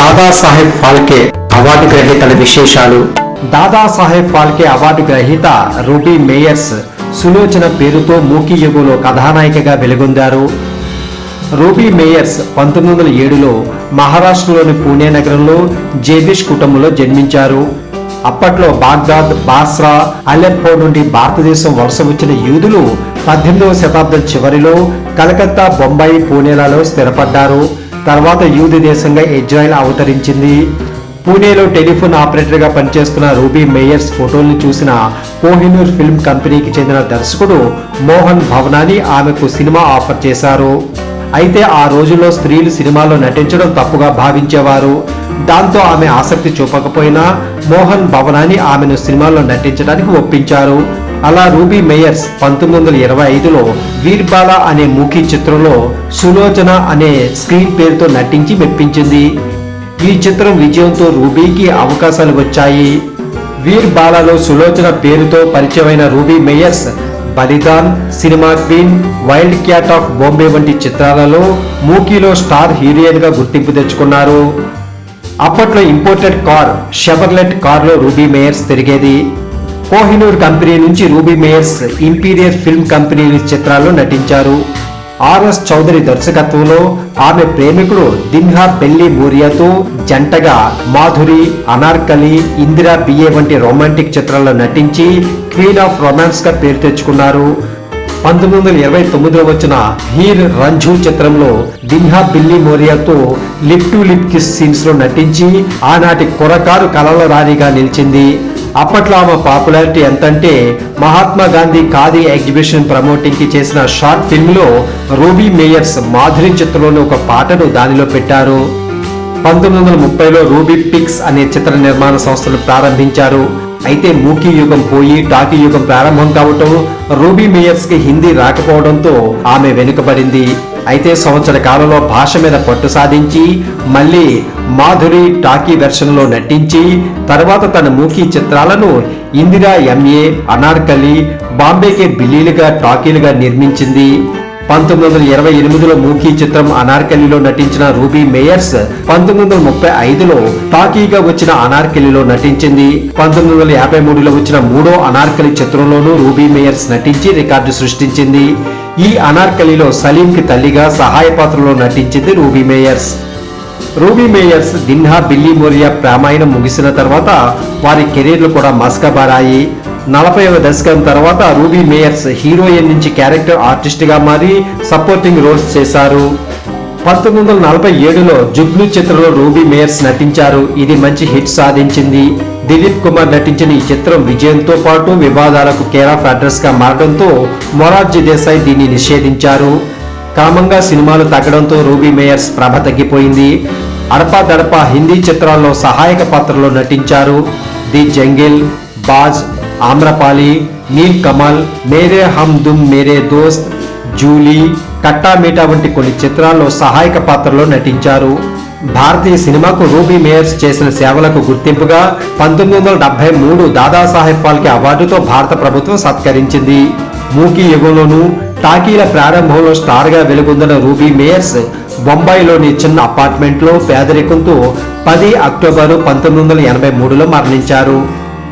Dadasaheb Phalke award గ్రహీతల విశేషాలు. Dadasaheb Phalke award గ్రహీత రూబీ మేయర్స్ సులోచన పేరుతో మూకీ యుగంలో కథానాయికగా వెలుగొందారు. రూబీ మేయర్స్ పంతొమ్మిది వందల ఏడులో మహారాష్ట్రలోని పూణే నగరంలో జేబిష్ కుటుంబంలో జన్మించారు. అప్పట్లో బాగ్దాద్ బాస్రా అలెప్పో నుండి భారతదేశం వలస వచ్చిన యూదులు పద్దెనిమిదవ శతాబ్దం చివరిలో కలకత్తా బొంబాయి పూణేలలో స్థిరపడ్డారు. తర్వాత యూది దేశంగా ఇజ్రాయెల్ అవతరించింది. పూణేలో టెలిఫోన్ ఆపరేటర్గా పనిచేస్తున్న రూబీ మేయర్స్ ఫోటోల్ని చూసిన కోహినూర్ ఫిల్మ్ కంపెనీకి చెందిన దర్శకుడు మోహన్ భవనాని ఆమెకు సినిమా ఆఫర్ చేశారు. అయితే ఆ రోజుల్లో స్త్రీలు సినిమాలో నటించడం తప్పుగా భావించేవారు. దాంతో ఆమె ఆసక్తి చూపకపోయినా మోహన్ భవనాని ఆమెను సినిమాలో నటించడానికి ఒప్పించారు. అలా రూబీ మేయర్స్ పంతొమ్మిది వందల ఇరవై ఐదులో వీర్బాల అనే మూకీ చిత్రంలో సులోచన అనే స్క్రీన్ పేరుతో నటించి మెప్పించింది. ఈ చిత్రం విజయంతో రూబీకి అవకాశాలు వచ్చాయి. వీర్బాలలో సులోచన పేరుతో పరిచయమైన Ruby Myers Balidan cinema queen wild cat of Bombay వంటి చిత్రాలలో మూకీలో స్టార్ హీరోయిన్గా గుర్తింపు తెచ్చుకున్నారు. అప్పట్లో ఇంపోర్టెడ్ కార్ షెవర్లెట్ కార్లో రూబీ మేయర్స్ తిరిగేది. కోహినూర్ కంపెనీ నుంచి Ruby Myers imperial film company చిత్రాల్లో నటించారు. ఆర్ఎస్ చౌదరి దర్శకత్వంలో ఆమె ప్రేమికుడు దిన్హా పెళ్ళి మూరియాతో జంటగా మాధురి అనార్కలి ఇందిరా బిఏ వంటి రొమాంటిక్ చిత్రాల్లో నటించి క్వీన్ ఆఫ్ రొమాన్స్గా పేరు తెచ్చుకున్నారు. పంతొమ్మిది వందల ఇరవై తొమ్మిదిలో వచ్చిన హీర్ రంజు చిత్రంలో దిన్హా బిల్లి మోరియాతో లిప్ టు లిప్ కిస్ సీన్స్లో నటించి ఆనాటి కురకారు కలలో రాణిగా నిలిచింది. అప్పట్లో ఆమె పాపులారిటీ ఎంతంటే మహాత్మా గాంధీ ఖాదీ ఎగ్జిబిషన్ ప్రమోటింగ్కి చేసిన షార్ట్ ఫిల్మ్లో రూబీ మేయర్స్ మాధురి చిత్రంలోని ఒక పాటను దానిలో పెట్టారు. పంతొమ్మిది వందల ముప్పైలో రూబీ పిక్స్ అనే చిత్ర నిర్మాణ సంస్థను ప్రారంభించారు. అయితే మూకీ యుగం పోయి టాకీ యుగం ప్రారంభం కావటం రూబీ మేయర్స్కి హిందీ రాకపోవడంతో ఆమె వెనుకబడింది. అయితే సంవత్సర కాలంలో భాష మీద పట్టు సాధించి మళ్ళీ మాధురి టాకీ వెర్షన్లో నటించి తర్వాత తన మూకీ చిత్రాలను ఇందిరా ఎంఏ అనార్కలి బాంబేకే బిల్లీలుగా టాకీలుగా నిర్మించింది. పంతొమ్మిది వందల ఇరవై ఎనిమిదిలో మూకీ చిత్రం అనార్కలిలో నటించిన రూబీ మేయర్స్ పంతొమ్మిది వందల ముప్పై ఐదులో టాకీగా వచ్చిన అనార్కలిలో నటించింది. పంతొమ్మిది వందల యాభై మూడులో వచ్చిన మూడో అనార్కలి చిత్రంలోనూ రూబీ మేయర్స్ నటించి రికార్డు సృష్టించింది. ఈ అనార్కలిలో సలీంకి తల్లిగా సహాయ పాత్రలో నటించింది Ruby Myers. Ruby Myers దిన్హా Billimoria ప్రామాయణం ముగిసిన తర్వాత వారి కెరీర్లు కూడా మస్కబారాయి. నలభైవ దశకం తర్వాత రూబీ మేయర్స్ హీరోయిన్ నుంచి క్యారెక్టర్ ఆర్టిస్ట్గా మారి సపోర్టింగ్ రోల్స్ చేశారు. పంతొమ్మిది వందల నలభై ఏడులో జుగ్ను చిత్రంలో రూబీ మేయర్స్ నటించారు. ఇది మంచి హిట్ సాధించింది. దిలీప్ కుమార్ నటించిన ఈ చిత్రం విజయంతో పాటు వివాదాలకు కేర్ ఆఫ్ అడ్రస్గా మారడంతో మొరార్జీ దేశాయ్ దీన్ని నిషేధించారు. క్రమంగా సినిమాలు తగ్గడంతో రూబీ మేయర్స్ ప్రభ తగ్గిపోయింది. అడపా దడపా హిందీ చిత్రాల్లో సహాయక పాత్రలో నటించారు. ది జంగిల్ బాజ్ ఆమ్రపాలి నీల్ కమల్ మేరే హమ్ దుమ్ మేరే దోస్త్ జూలీ కట్టా మీటా వంటి కొన్ని చిత్రాల్లో సహాయక పాత్రలో నటించారు. భారతీయ సినిమాకు రూబీ మేయర్స్ చేసిన సేవలకు గుర్తింపుగా పంతొమ్మిది వందల డెబ్బై మూడు దాదాసాహెబ్ ఫాల్కే అవార్డుతో భారత ప్రభుత్వం సత్కరించింది. మూకీ యుగంలోనూ టాకీల ప్రారంభంలో స్టార్గా వెలుగొందిన రూబీ మేయర్స్ బొంబాయిలోని చిన్న అపార్ట్మెంట్లో పేదరికంతో పది అక్టోబరు పంతొమ్మిది వందల ఎనభై మూడులో మరణించారు.